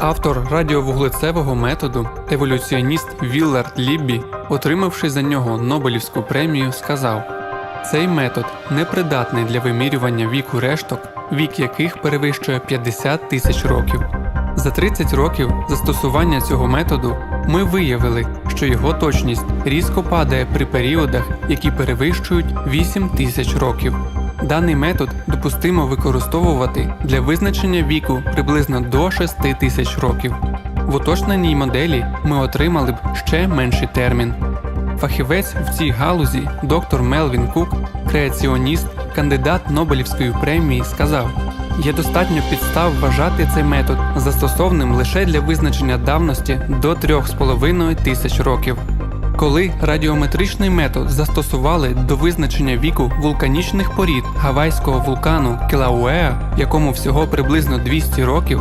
Автор радіовуглецевого методу, еволюціоніст Віллард Ліббі, отримавши за нього Нобелівську премію, сказав: цей метод непридатний для вимірювання віку решток, вік яких перевищує 50 тисяч років. За 30 років застосування цього методу ми виявили, що його точність різко падає при періодах, які перевищують 8 тисяч років. Даний метод допустимо використовувати для визначення віку приблизно до 6 тисяч років. В уточненій моделі ми отримали б ще менший термін. Фахівець в цій галузі, доктор Мелвін Кук, креаціоніст, кандидат Нобелівської премії, сказав: є достатньо підстав вважати цей метод застосовним лише для визначення давності до 3,5 тисяч років. Коли радіометричний метод застосували до визначення віку вулканічних порід гавайського вулкану Кілауеа, якому всього приблизно 200 років,